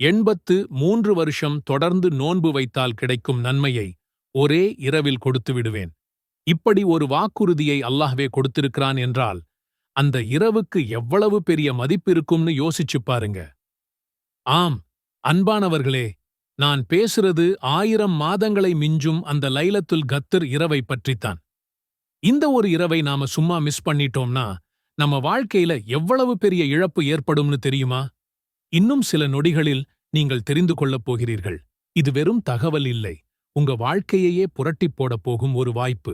எண்பத்து மூன்று வருஷம் தொடர்ந்து நோன்பு வைத்தால் கிடைக்கும் நன்மையை ஒரே இரவில் கொடுத்து விடுவேன். இப்படி ஒரு வாக்குறுதியை அல்லாஹ்வே கொடுத்திருக்கிறான் என்றால் அந்த இரவுக்கு எவ்வளவு பெரிய மதிப்பு இருக்கும்னு யோசிச்சுப் பாருங்க. ஆம் அன்பானவர்களே நான் பேசுறது ஆயிரம் மாதங்களை மிஞ்சும் அந்த லைலத்துல் கத்தர் இரவை பற்றித்தான். இந்த ஒரு இரவை நாம சும்மா மிஸ் பண்ணிட்டோம்னா நம்ம வாழ்க்கையில எவ்வளவு பெரிய இழப்பு ஏற்படும்னு தெரியுமா? இன்னும் சில நொடிகளில் நீங்கள் தெரிந்து கொள்ளப் போகிறீர்கள். இது வெறும் தகவல் இல்லை. உங்க வாழ்க்கையையே புரட்டிப் போடப் போகும் ஒரு வாய்ப்பு.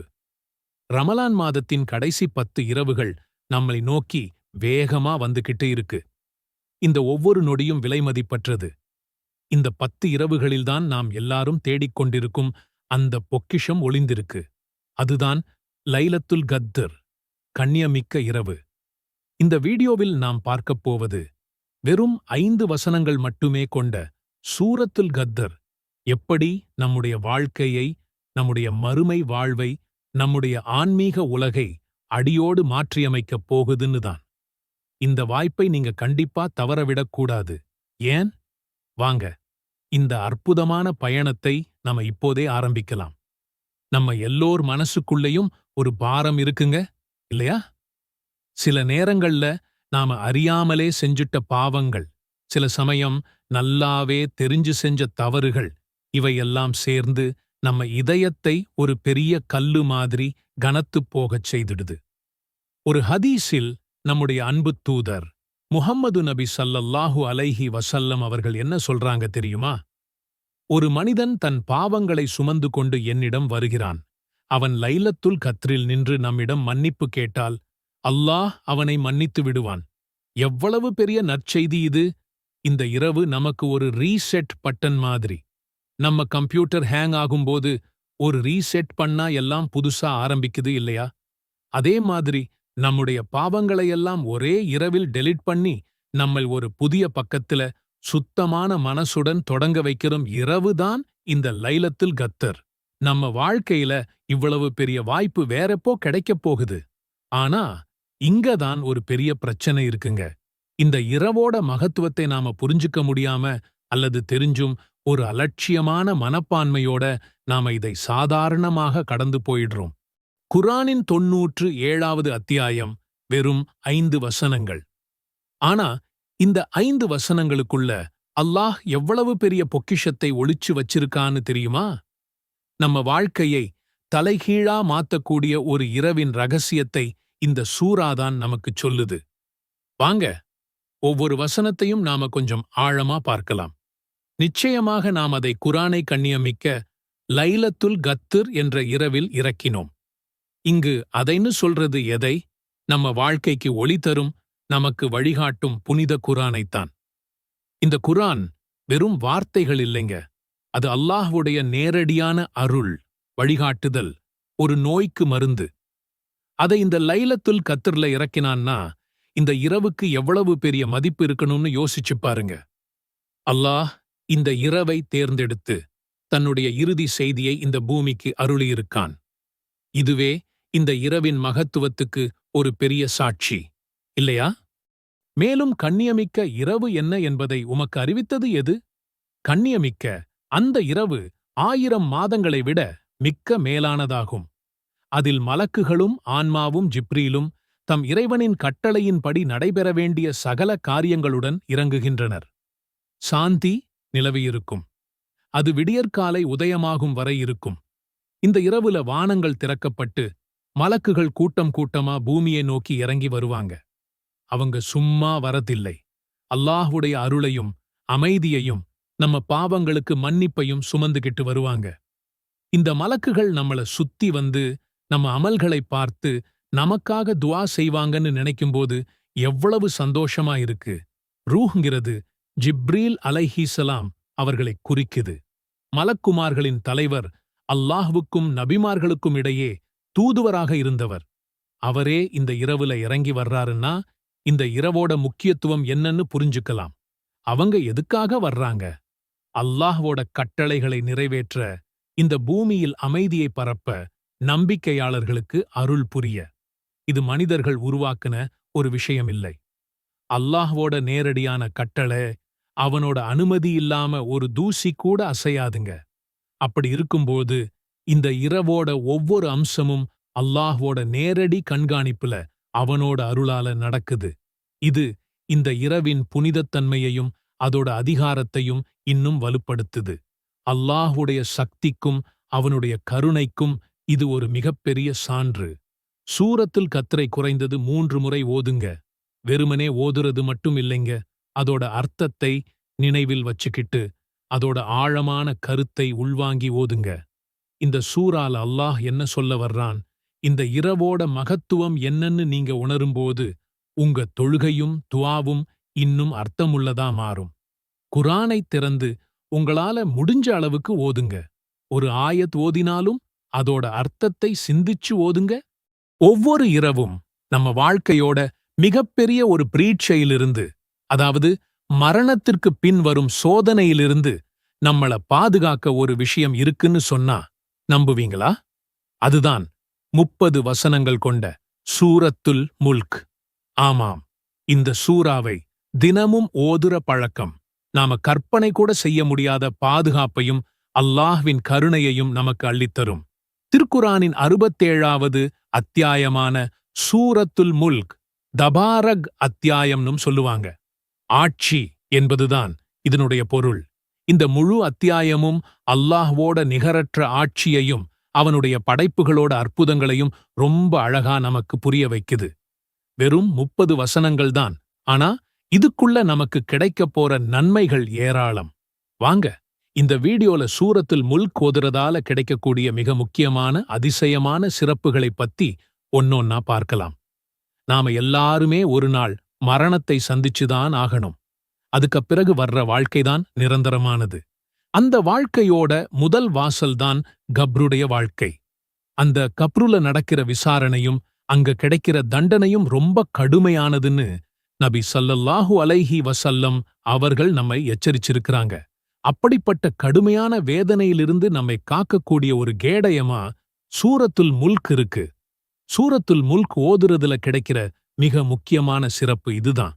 ரமலான் மாதத்தின் கடைசி பத்து இரவுகள் நம்மை நோக்கி வேகமா வந்துகிட்டு இருக்கு. இந்த ஒவ்வொரு நொடியும் விலைமதிப்பற்றது இந்த பத்து இரவுகளில்தான் நாம் எல்லாரும் தேடிக் கொண்டிருக்கும் அந்த பொக்கிஷம் ஒளிந்திருக்கு. அதுதான் லைலத்துல் கத்தர் கண்ணியமிக்க இரவு. இந்த வீடியோவில் நாம் பார்க்கப் போவது வெறும் ஐந்து வசனங்கள் மட்டுமே கொண்ட சூரத்துல் கத்தர் எப்படி நம்முடைய வாழ்க்கையை நம்முடைய மறுமை வாழ்வை நம்முடைய ஆன்மீக உலகை அடியோடு மாற்றியமைக்கப் போகுதுன்னு தான். இந்த வாய்ப்பை நீங்க கண்டிப்பா தவறவிடக்கூடாது ஏன்? வாங்க இந்த அற்புதமான பயணத்தை நம்ம இப்போதே ஆரம்பிக்கலாம். நம்ம எல்லோர் மனசுக்குள்ளேயும் ஒரு பாரம் இருக்குங்க இல்லையா? சில நேரங்கள்ல நாம அறியாமலே செஞ்சுட்ட பாவங்கள் சில சமயம் நல்லாவே தெரிஞ்சு செஞ்ச தவறுகள் இவையெல்லாம் சேர்ந்து நம்ம இதயத்தை ஒரு பெரிய கல்லு மாதிரி கனத்துப் போகச் செய்திடுது. ஒரு ஹதீஸில் நம்முடைய அன்பு தூதர் முஹம்மது நபி சல்லல்லாஹு அலைஹி வசல்லம் அவர்கள் என்ன சொல்றாங்க தெரியுமா? ஒரு மனிதன் தன் பாவங்களை சுமந்து கொண்டு என்னிடம் வருகிறான். அவன் லைலத்துல் கத்ரில் நின்று நம்மிடம் மன்னிப்பு கேட்டால் அல்லாஹ் அவனை மன்னித்து விடுவான். எவ்வளவு பெரிய நற்செய்தி இது? இந்த இரவு நமக்கு ஒரு ரீசெட் பட்டன் மாதிரி. நம்ம கம்ப்யூட்டர் ஹேங் ஆகும்போது ஒரு ரீசெட் பண்ணா எல்லாம் புதுசா ஆரம்பிக்குது இல்லையா? அதே மாதிரி நம்முடைய பாவங்களையெல்லாம் ஒரே இரவில் டெலிட் பண்ணி நம்மை ஒரு புதிய பக்கத்துல சுத்தமான மனசுடன் தொடங்க வைக்கிறோம் இரவுதான் இந்த லைலத்தில் கத்தர். நம்ம வாழ்க்கையில இவ்வளவு பெரிய வாய்ப்பு வேறப்போ கிடைக்கப் போகுது. ஆனா இங்கதான் ஒரு பெரிய பிரச்சனை இருக்குங்க. இந்த இரவோட மகத்துவத்தை நாம புரிஞ்சுக்க முடியாம அல்லது தெரிஞ்சும் ஒரு அலட்சியமான மனப்பான்மையோட நாம இதை சாதாரணமாக கடந்து போயிடுறோம். குரானின் தொன்னூற்று ஏழாவது அத்தியாயம் வெறும் ஐந்து வசனங்கள். ஆனா இந்த ஐந்து வசனங்களுக்குள்ள அல்லாஹ் எவ்வளவு பெரிய பொக்கிஷத்தை ஒளிச்சு வச்சிருக்கான்னு தெரியுமா? நம்ம வாழ்க்கையை தலைகீழா மாத்தக்கூடிய ஒரு இரவின் ரகசியத்தை இந்த சூறாதான் நமக்குச் சொல்லுது. வாங்க ஒவ்வொரு வசனத்தையும் நாம கொஞ்சம் ஆழமா பார்க்கலாம். நிச்சயமாக நாம் அதை குரானை கண்ணியமிக்க லைலத்துல் கத்துர் என்ற இரவில் இறக்கினோம். இங்கு அதைன்னு சொல்றது எதை? நம்ம வாழ்க்கைக்கு ஒளி தரும் நமக்கு வழிகாட்டும் புனித குரானைத்தான் இந்த குரான் வெறும் வார்த்தைகள் இல்லைங்க. அது அல்லாஹ்வுடைய நேரடியான அருள் வழிகாட்டுதல் ஒரு நோய்க்கு மருந்து. அதை இந்த லைலத்துல் கத்திர்ல இறக்கினான்னா இந்த இரவுக்கு எவ்வளவு பெரிய மதிப்பு இருக்கணும்னு யோசிச்சு பாருங்க. அல்லாஹ் இந்த இரவை தேர்ந்தெடுத்து தன்னுடைய இறுதி செய்தியை இந்த பூமிக்கு அருளியிருக்கான். இதுவே இந்த இரவின் மகத்துவத்துக்கு ஒரு பெரிய சாட்சி. இல்லையா? மேலும் கண்ணியமிக்க இரவு என்ன என்பதை உமக்கு அறிவித்தது எது? கண்ணியமிக்க அந்த இரவு ஆயிரம் மாதங்களை விட மிக்க மேலானதாகும். அதில் மலக்குகளும் ஆன்மாவும் ஜிப்ரீலும் தம் இறைவனின் கட்டளையின்படி நடைபெற வேண்டிய சகல காரியங்களுடன் இறங்குகின்றனர். சாந்தி நிலவியிருக்கும். அது விடியற்காலை உதயமாகும் வரை இருக்கும். இந்த இரவுல வானங்கள் திறக்கப்பட்டு மலக்குகள் கூட்டம் கூட்டமா பூமியை நோக்கி இறங்கி வருவாங்க. அவங்க சும்மா வரதில்லை. அல்லாஹுடைய அருளையும் அமைதியையும் நம்ம பாவங்களுக்கு மன்னிப்பையும் சுமந்துகிட்டு வருவாங்க. இந்த மலக்குகள் நம்மள சுத்தி வந்து நம்ம அமல்களை பார்த்து நமக்காக துவா செய்வாங்கன்னு நினைக்கும்போது எவ்வளவு சந்தோஷமா இருக்கு. ரூஹ்ங்கிறது ஜிப்ரீல் அலைஹீசலாம் அவர்களை குறிக்குது. மலக்குமார்களின் தலைவர் அல்லாஹ்வுக்கும் நபிமார்களுக்கும் இடையே தூதுவராக இருந்தவர். அவரே இந்த இரவுல இறங்கி வர்றாருன்னா இந்த இரவோட முக்கியத்துவம் என்னன்னு புரிஞ்சுக்கலாம். அவங்க எதுக்காக வர்றாங்க? அல்லாஹ்வோட கட்டளைகளை நிறைவேற்ற இந்த பூமியில் அமைதியை பரப்ப நம்பிக்கையாளர்களுக்கு அருள் புரிய. இது மனிதர்கள் உருவாக்குன ஒரு விஷயமில்லை. அல்லாஹ்வோட நேரடியான கட்டளை அவனோட அனுமதி இல்லாம ஒரு தூசி கூட அசையாதுங்க. அப்படி இருக்கும்போது இந்த இரவோட ஒவ்வொரு அம்சமும் அல்லாஹ்வோட நேரடி கண்காணிப்புல அவனோட அருளால நடக்குது. இது இந்த இரவின் புனிதத்தன்மையையும் அதோட அதிகாரத்தையும் இன்னும் வலுப்படுத்துது. அல்லாஹுடைய சக்திக்கும் அவனுடைய கருணைக்கும் இது ஒரு மிகப்பெரிய சான்று. சூரத்தில் கத்தரை குறைந்தது மூன்று முறை ஓதுங்க. வெறுமனே ஓதுறது மட்டும் இல்லைங்க. அதோட அர்த்தத்தை நினைவில் வச்சுக்கிட்டு அதோட ஆழமான கருத்தை உள்வாங்கி ஓதுங்க. இந்த சூறால அல்லாஹ் என்ன சொல்ல வர்றான்? இந்த இரவோட மகத்துவம் என்னன்னு நீங்க உணரும்போது உங்க தொழுகையும் துவாவும் இன்னும் அர்த்தமுள்ளதா மாறும். குரானைத் திறந்து உங்களால முடிஞ்ச அளவுக்கு ஓதுங்க. ஒரு ஆயத் ஓதினாலும் அதோட அர்த்தத்தை சிந்திச்சு ஓதுங்க. ஒவ்வொரு இரவும் நம்ம வாழ்க்கையோட மிகப்பெரிய ஒரு பிரீட்சையிலிருந்து அதாவது மரணத்திற்கு பின் வரும் சோதனையிலிருந்து நம்மள பாதுகாக்க ஒரு விஷயம் இருக்குன்னு சொன்னா நம்புவீங்களா? அதுதான் முப்பது வசனங்கள் கொண்ட சூரத்துல் முல்க். ஆமாம் இந்த சூறாவை தினமும் ஓதுற பழக்கம். நாம கற்பனை கூட செய்ய முடியாத பாதுகாப்பையும் அல்லாஹ்வின் கருணையையும் நமக்கு அள்ளித்தரும். திருக்குரானின் அறுபத்தேழாவது அத்தியாயமான சூரத்துல் முல்க் தபாரக் அத்தியாயம்னும் சொல்லுவாங்க. ஆட்சி என்பதுதான் இதனுடைய பொருள். இந்த முழு அத்தியாயமும் அல்லாஹ்வோட நிகரற்ற ஆட்சியையும் அவனுடைய படைப்புகளோட அற்புதங்களையும் ரொம்ப அழகா நமக்கு புரிய வைக்குது. வெறும் முப்பது வசனங்கள்தான் ஆனா இதுக்குள்ள நமக்கு கிடைக்கப் போற நன்மைகள் ஏராளம். வாங்க இந்த வீடியோல சூரத்தில் முல்க் ஓதுறதால கிடைக்கக்கூடிய மிக முக்கியமான அதிசயமான சிறப்புகளைப் பத்தி ஒன்னொன்னா பார்க்கலாம். நாம எல்லாருமே ஒரு நாள் மரணத்தை சந்திச்சுதான் ஆகணும். அதுக்குப் பிறகு வர்ற வாழ்க்கைதான் நிரந்தரமானது. அந்த வாழ்க்கையோட முதல் வாசல்தான் கப்ருடைய வாழ்க்கை. அந்த கப்ருல நடக்கிற விசாரணையும் அங்க கிடைக்கிற தண்டனையும் ரொம்ப கடுமையானதுன்னு நபி சல்லல்லாஹு அலைஹி வசல்லம் அவர்கள் நம்மை எச்சரிச்சிருக்கிறாங்க. அப்படிப்பட்ட கடுமையான வேதனையிலிருந்து நம்மை காக்கக்கூடிய ஒரு கேடயமா சூரத்துல் முல்க் இருக்கு. சூரத்துல் முல்க் ஓதுறதுல கிடைக்கிற மிக முக்கியமான சிறப்பு இதுதான்.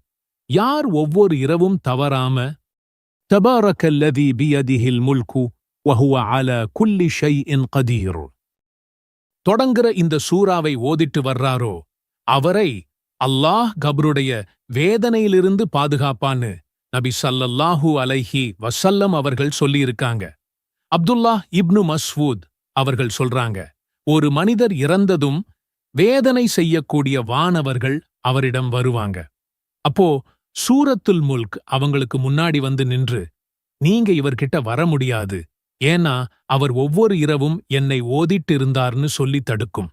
யார் ஒவ்வொரு இரவும் தவறாம தபாரக்கல்லதி பியதிஹில் முல்கு வஹுவ அல குல்லி ஷை என் கதீர் தொடங்குற இந்த சூறாவை ஓதிட்டு வர்றாரோ அவரை அல்லாஹ் கபருடைய வேதனையிலிருந்து பாதுகாப்பான்னு நபி சல்லல்லாஹு அலைஹி வசல்லம் அவர்கள் சொல்லியிருக்காங்க. அப்துல்லாஹ் இப்னு மஸ்வூத் அவர்கள் சொல்றாங்க ஒரு மனிதர் இறந்ததும் வேதனை செய்யக்கூடிய வானவர்கள் அவரிடம் வருவாங்க. அப்போ சூரத்துல் முல்க் அவங்களுக்கு முன்னாடி வந்து நின்று நீங்க இவர்கிட்ட வர முடியாது. ஏன்னா அவர் ஒவ்வொரு இரவும் என்னை ஓதிட்டு இருந்தார்னு சொல்லி தடுக்கும்.